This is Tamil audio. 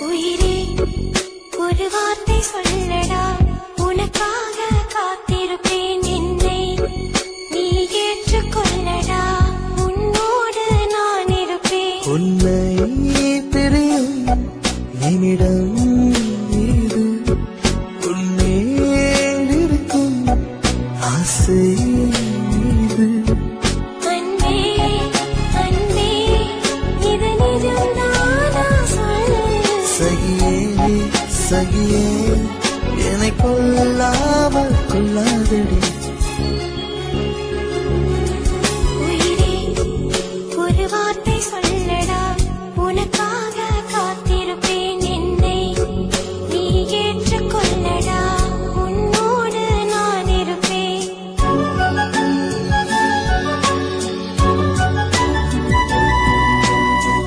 உயிரே ஒரு வார்த்தை சொல்லடா. உனக்காக காத்திருப்பேன் என்னை. நீ ஏற்றுக்கொள்ளடா. உன்னோடு நான் இருப்பேன். உன்னை பிரியும் நிமிடம் இது உன்மேல் இருக்கும் ஆசை இது சகியே என்னை